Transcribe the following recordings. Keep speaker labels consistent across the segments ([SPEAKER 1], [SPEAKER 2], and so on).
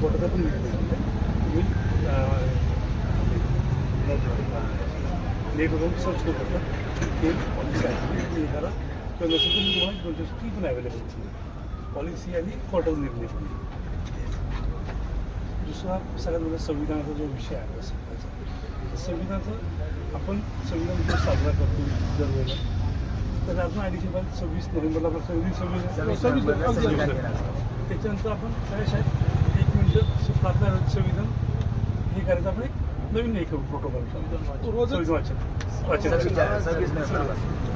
[SPEAKER 1] कोर्टाचा पण निर्णय आहे. सर्च करू शकता ते पॉलिसी आहे करा किंवा नसेल तर तुम्हाला दोन दिवस ती पण अवेलेबल पॉलिसी आणि कोर्टाचा निर्णय पण दुसरा सगळ्यात मोठा संविधानाचा जो विषय आहे सध्याचा संविधानाचं आपण संविधान दिवस साजरा करतो दरवेळेला तर अजून अडीचशे बाय सव्वीस नोव्हेंबरला सव्वीस सव्वीस
[SPEAKER 2] सव्वीस
[SPEAKER 1] त्याच्यानंतर आपण सगळ्या शाळेत एक मिनिटं प्रार्थना संविधान हे करायचं. आपण एक नवीन करू प्रोटोकॉल रोज वाचन. वाचन.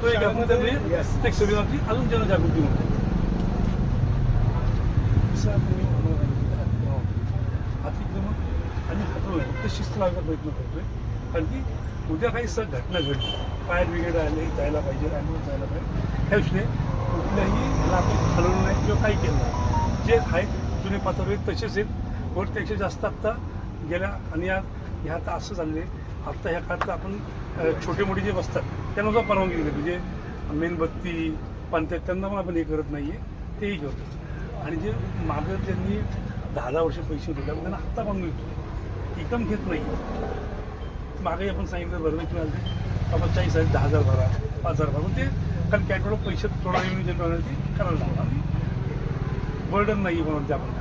[SPEAKER 1] तो एक आपण
[SPEAKER 2] Yes.
[SPEAKER 1] एक संविधानाची अजून जनजागृती आपण हे. अतिक्रमण आणि हटवणं फक्त शिस्त लावायचा प्रयत्न करतोय. कारण की उद्या काही सग घटना घडली. फायर ब्रिगेड आले जायला पाहिजे ॲम्ब्युलन्स जायला पाहिजे. ह्या विषयी कुठल्याही ह्याला आपण हलवलं नाही किंवा काही केलं नाही. जे आहेत जुने पात्र आहेत तसेच आहेत. वर त्याचे जास्त आत्ता गेल्या आणि या ह्या आता असं चाललं आहे. आत्ता ह्या काळात आपण छोटे मोठे जे बसतात त्यांना सुद्धा परवानगी दिली म्हणजे मेणबत्ती पंचायत त्यांना पण आपण हे करत नाही आहे तेही घेतो आणि जे मागं त्यांनी दहा दहा वर्ष पैसे दिले मग त्यांना आत्ता बांधून मिळतो. एकदम घेत नाही. मागे आपण सांगितलं बरोबर की आले आपण चाळीस हजार दहा हजार भरा पाच हजार भरा. ते कारण कॅटोला पैसे थोडा येऊन जे ते करायला लागणार. आणि बर्डन नाही म्हणून ते आपण.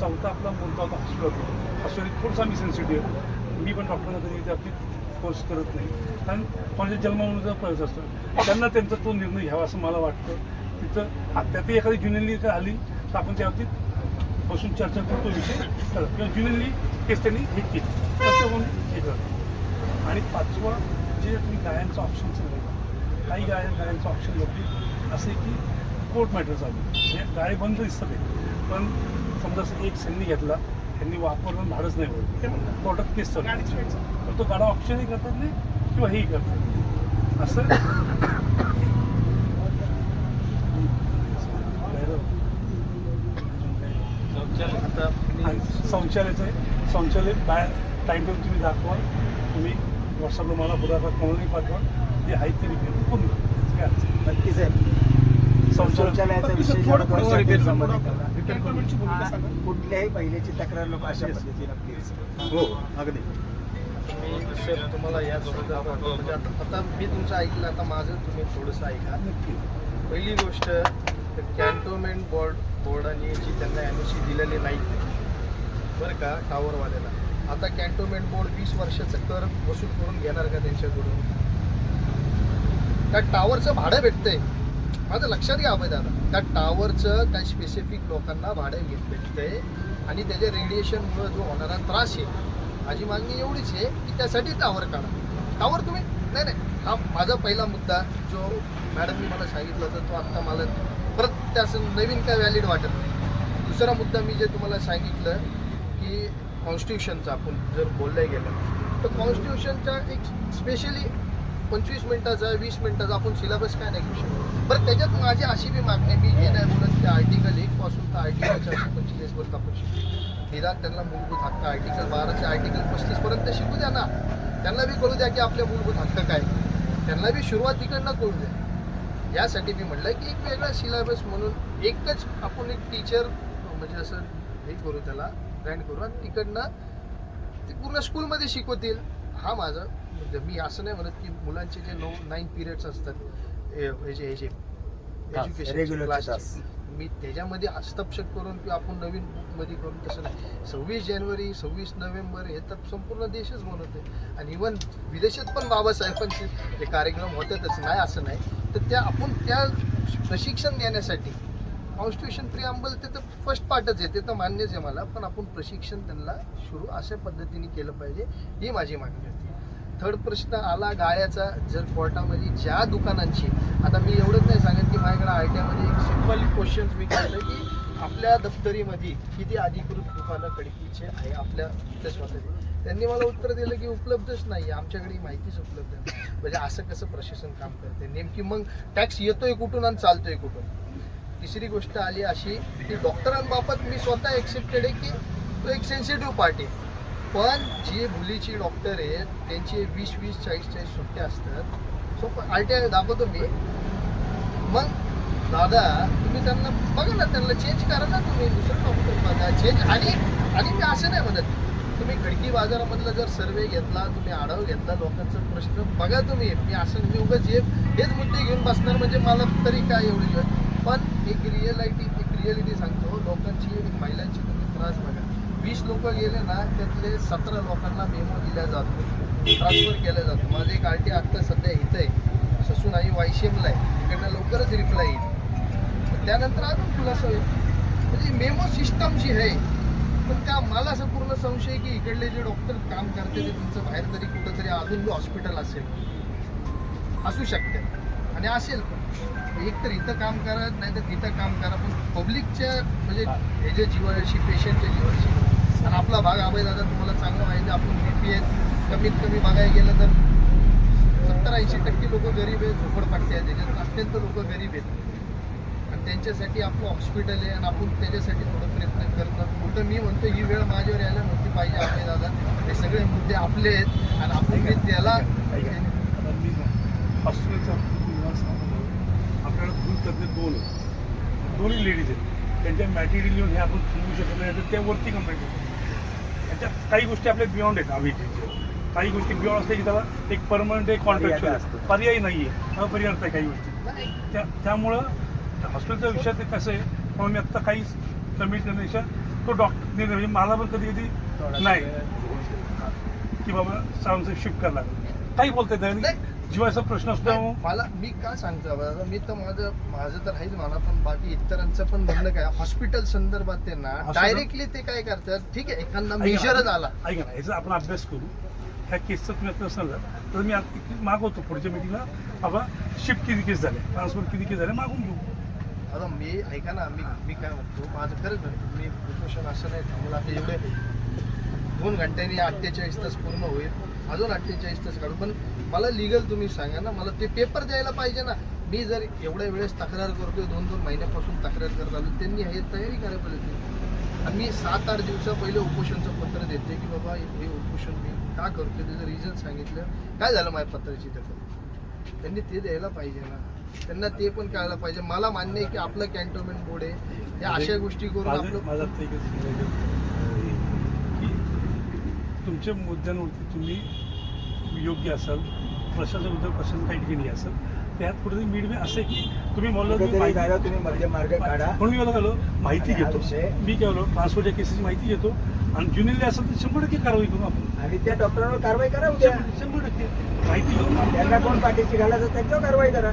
[SPEAKER 1] चौथा आपला मुलगा होता हॉस्पिटल हॉस्पिटल थोडंसं मी सेन्सिटिव्ह मी पण डॉक्टरांना कधी त्या बाबतीत फोर्स करत नाही. कारण कोणाच्या जन्मामुळे प्रयत्न असतो. त्यांना त्यांचा तो निर्णय घ्यावा असं मला वाटतं. तिथं त्यातही एखादी ज्युनियरली जर आली तर आपण त्या बाबतीत बसून चर्चा करतो विषय. करत किंवा ज्युनियरली केस त्यांनी हे केली. तसं म्हणून हे आणि पाचवा जे तुम्ही गायांचं ऑप्शन सांगितलं काही गाय गायांचं ऑप्शन बाबतीत असे की कोर्ट मॅटर चालू हे म्हणजे गाय बंद दिसतात आहे. पण समजा एक सेंनी घेतला त्यांनी वापरून भाडंच नाही पडत कोर्टात केस चालू. पण तो गाडा ऑप्शनही करतात नाही किंवा हेही करतात असं शौचालयाचं आहे. शौचालय बाहेर टाईम टेबल तुम्ही दाखवा. तुम्ही व्हॉट्सअपला मला पुढाकार कोणालाही पाठवा. ते आहे तरी नाही.
[SPEAKER 2] नक्कीच आहे. शौचालयाचा विषय. कुठल्याही पहिल्याची तक्रार नको अशा
[SPEAKER 1] Yes.
[SPEAKER 2] पद्धतीनं प्लीज
[SPEAKER 1] हो अगदी.
[SPEAKER 3] तुम्हाला या म्हणजे आता आता मी तुमचं ऐकलं आता माझं तुम्ही थोडंसं ऐका.
[SPEAKER 1] नक्की.
[SPEAKER 3] पहिली गोष्ट कॅन्टोन्मेंट बोर्ड बोर्डाने जी त्यांना एन सी दिलेली नाही. बरं का टावरवाल्याला आता कॅन्टोन्मेंट बोर्ड वीस वर्षाचं कर वसूल करून घेणार का त्यांच्याकडून? त्या टावरचं भाडं भेटतंय? माझं लक्षात घ्या अभय दादा त्या टावरचं काही स्पेसिफिक लोकांना भाडं घेत भेटतंय आणि त्याच्या रेडिएशनमुळे जो होणारा त्रास आहे माझी मागणी एवढीच आहे की त्यासाठी टावर काढा. टावर तुम्ही नाही नाही हा माझा पहिला मुद्दा जो मॅडमनी मला सांगितलं होतं तो आत्ता मला परत त्याचं नवीन काय व्हॅलिड वाटत नाही. दुसरा मुद्दा मी जे तुम्हाला सांगितलं की कॉन्स्टिट्यूशनचा आपण जर बोललं गेलं तर कॉन्स्टिट्यूशनचा एक स्पेशली पंचवीस मिनिटाचा वीस मिनिटाचा आपण सिलेबस काय नाही घेऊ शकतो. बरं त्याच्यात माझी अशी बी मागणी मी हे नाही बोलत त्या आर्टिकल एक पासून तर आर्टिकलच्या चारशे आपण शिकू निदान त्यांना मूलभूत हक्क आर्टिकल बाराचे आर्टिकल पस्तीस पर्यंत शिकू द्या ना. त्यांना बी कळू द्या की आपले मूलभूत हक्क काय त्यांना बी सुरुवात तिकडनं कळू द्या. यासाठी मी म्हटलं की एक वेगळा सिलेबस म्हणून एकच आपण एक टीचर म्हणजे असं हे करू त्याला ग्रँड करू आणि तिकडनं ते पूर्ण स्कूलमध्ये शिकवतील. हा माझा म्हणजे मी असं नाही म्हणत की मुलांचे जे नऊ नाईन पिरियड्स असतात हे हे जे एज्युकेशन
[SPEAKER 2] regular
[SPEAKER 3] क्लास
[SPEAKER 2] तास.
[SPEAKER 3] मी त्याच्यामध्ये हस्तक्षेप करून किंवा आपण नवीन मध्ये करून तसं नाही. सव्वीस जानेवारी सव्वीस नोव्हेंबर हे तर संपूर्ण देशच बनवते आणि इवन विदेशात पण बाबासाहेबांचे हे कार्यक्रम होतातच. नाही असं नाही. तर त्या आपण त्या प्रशिक्षण देण्यासाठी कॉन्स्टिट्यूशन प्रिअंबल ते तर फर्स्ट पार्टच आहे ते तर मान्यच आहे मला पण आपण प्रशिक्षण त्यांना सुरू अशा पद्धतीने केलं पाहिजे ही माझी मागणी होती. थर्ड प्रश्न आला गाळ्याचा जर कोर्टामध्ये ज्या दुकानांची आता मी एवढंच नाही सांगत की माझ्याकडे आय टी आयमध्ये एक सिंपल क्वेश्चन मी केलं की आपल्या दप्तरीमध्ये किती अधिकृत दुकानं कडकीचे आहे आपल्या स्वतःची त्यांनी मला उत्तर दिलं की उपलब्धच नाही आमच्याकडे माहितीच उपलब्ध नाही. म्हणजे असं कसं प्रशासन काम करते नेमकी मग टॅक्स येतोय कुठून आणि चालतोय कुठून? तिसरी गोष्ट आली अशी की डॉक्टरांबाबत मी स्वतः एक्सेप्टेड आहे की तो एक सेन्सिटिव्ह पार्टी आहे. पण जी मुलीची डॉक्टर आहेत त्यांचे वीस वीस चाळीस चाळीस सुट्ट्या असतात. सो आर आय दाखवतो मी. मग दादा तुम्ही त्यांना बघा ना त्यांना चेंज करा ना तुम्ही. दुसरं डॉक्टर बघा. चेंज आणि आणि मी असं नाही म्हणत. तुम्ही खडकी बाजारामधला जर सर्वे घेतला तुम्ही आढावा घेतला लोकांचा प्रश्न बघा तुम्ही. मी असं मी उगाच जे हेच मुद्दे घेऊन बसणार म्हणजे मला तरी काय एवढी पण एक रिअलिटी एक रिअलिटी सांगतो. लोकांची एक महिलांची तुम्ही त्रास बघा. वीस लोक गेले ना त्यातले सतरा लोकांना मेमो दिला जातो. ट्रान्सफर केला जातो. माझं एक आर टी आत्ता सध्या इथं आहे. ससून आई वायशेमला आहे. तिकडनं लवकरच रिप्लाय येईल. त्यानंतर अजून खुलासा होईल. म्हणजे मेमो सिस्टम जी आहे पण त्या मला असं पूर्ण संशय की इकडले जे डॉक्टर काम करते ते तुमचं बाहेर तरी कुठंतरी अजून बी हॉस्पिटल असेल. असू शकते. आणि असेल पण. एक तर इथं काम करा नाही तर तिथं काम करा. पण पब्लिकच्या म्हणजे हे जे जीवाशी पेशंटच्या जीवाशी आणि आपला भाग अभय दादा तुम्हाला चांगलं माहिती आपण बी पी एस कमीत कमी बघायला गेलं तर सत्तर ऐंशी टक्के लोक गरीब आहेत झोपडपट्टी आहेत त्याच्यात. अत्यंत लोक गरीब आहेत. आणि त्यांच्यासाठी आपलं हॉस्पिटल आहे आणि आपण त्याच्यासाठी थोडं प्रयत्न करतात कुठं मी म्हणतो ही वेळ माझ्यावर यायला नव्हती पाहिजे अभय दादा. हे सगळे मुद्दे आपले आहेत. आणि आपण मी त्याला
[SPEAKER 1] हॉस्पिटलचा आपल्याला दूध तज्ञ दोन आहेत. दोन्ही लेडीज आहेत. त्यांच्या मॅटेरियल लिहून हे आपण थांबवू शकत नाही तर त्या वरती कंप्लेंट करतो त्याच्यात काही गोष्टी आपल्या बियॉन्ड आहेत आम्ही काही गोष्टी बियॉन्ड असते की त्याला एक परमनंट एक कॉन्ट्रॅक्ट
[SPEAKER 2] असते.
[SPEAKER 1] पर्याय नाही आहे अपरिहार्थ आहे काही गोष्टी.
[SPEAKER 3] नाही,
[SPEAKER 1] त्या त्यामुळं हॉस्पिटलच्या विषयात ते कसं आहे म्हणून मी आत्ता काही कमी करण्यापेक्षा तो डॉक्टर म्हणजे मला पण कधी कधी नाही. की बाबा सावंत शिफ्ट करायला लागलं. काही बोलता येत नाही
[SPEAKER 3] नाही.
[SPEAKER 1] जीवाचा प्रश्न असतो.
[SPEAKER 3] मला मी का सांगतो मी तर माझं माझं तर आहेच मला पण बाकी इतरांचं पण म्हणणं काय हॉस्पिटल संदर्भात ते ना
[SPEAKER 1] असं-
[SPEAKER 3] डायरेक्टली ते काय करतात ठीक आहे एखादा मेजरच आला
[SPEAKER 1] ऐका ना याचा आपण अभ्यास करू. ह्या केसचं तुम्ही आता समजा तर मी आता मागवतो पुढच्या मिटिंगला बाबा शिफ्ट किती केस झाले? ट्रान्सफर किती केस झाले? मागून घेऊ.
[SPEAKER 3] आता मी ऐका ना मी मी काय म्हणतो माझं खरंच म्हणतो मी उपोषण असं नाही थांबलं आता एवढे दोन घंट्यांनी अठ्ठेचाळीस तास पूर्ण होईल. अजून अठ्ठेचाळीस तास काढू. पण मला लिगल तुम्ही सांगा ना मला ते पेपर द्यायला पाहिजे ना. मी जर एवढ्या वेळेस तक्रार करतोय दोन दोन महिन्यापासून तक्रार करत आलो त्यांनी हे तयारी करायला पाहिजे आणि मी सात आठ दिवसा पहिले उपोषणचं पत्र देते की बाबा हे उपोषण मी का करतोय त्याचं रिझन सांगितलं. काय झालं माझ्या पत्राची दखल त्यांनी ते द्यायला पाहिजे ना. त्यांना ते पण कळलं पाहिजे. मला मान्य आहे की आपलं कॅन्टोन्मेंट बोर्ड आहे. या अशा गोष्टी करून आपलं
[SPEAKER 1] माझं आता एकच सांगायचं की तुमच्या मुद्द्यांवरती तुम्ही योग्य असाल प्रशासन उद्या प्रशासन काही ठिकाणी असेल त्यात कुठेतरी मिडवे असं की तुम्ही बोलला तुम्ही
[SPEAKER 2] मध्य मार्ग काढा.
[SPEAKER 1] म्हणून मी काय माहिती घेतो. मी काय बोललो ट्रान्सफरच्या केसेसची माहिती घेतो. आणि ज्युनियरली असेल तर शंभर टक्के कारवाई करू आपण
[SPEAKER 2] आणि त्या डॉक्टरांवर कारवाई करा उद्या.
[SPEAKER 1] शंभर टक्के माहिती घेऊन
[SPEAKER 2] त्यांना कोण पाठीशी घालायचं त्यांच्यावर कारवाई करा.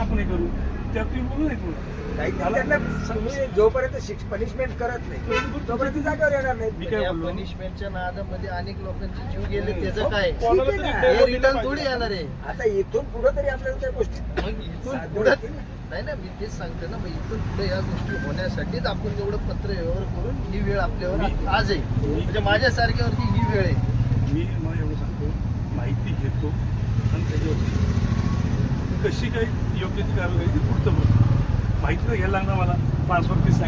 [SPEAKER 1] आपण हे करू. त्यात तुम्ही बोलू नाही तुम्ही
[SPEAKER 2] काही त्यांना जोपर्यंत पनिशमेंट करत नाही तोपर्यंत जागेवर येणार
[SPEAKER 1] मी
[SPEAKER 2] नाही
[SPEAKER 1] काय
[SPEAKER 3] या
[SPEAKER 1] बोललो?
[SPEAKER 3] पनिशमेंटच्या नादामध्ये अनेक लोकांचे जीव गेले त्याचं काय. हे रिटर्न थोडी येणार आहे.
[SPEAKER 2] आता इथून पुढे तरी आपल्याला त्या गोष्टी
[SPEAKER 3] मग इथून
[SPEAKER 2] साध्य
[SPEAKER 3] पुढं
[SPEAKER 2] होतील ना.
[SPEAKER 3] नाही ना मी तेच सांगते ना मग इथून पुढे या गोष्टी होण्यासाठीच आपण एवढं पत्र व्यवहार करून ही वेळ आपल्यावर आज आहे. म्हणजे माझ्यासारख्यावरती ही वेळ आहे.
[SPEAKER 1] मी मला एवढं सांगतो माहिती घेतो आणि त्याच्यावरती कशी काही योग्य ती कारवाई पुढचं बघतो. माहिती तर घ्यायला लागणार मला. ट्रान्सफर केस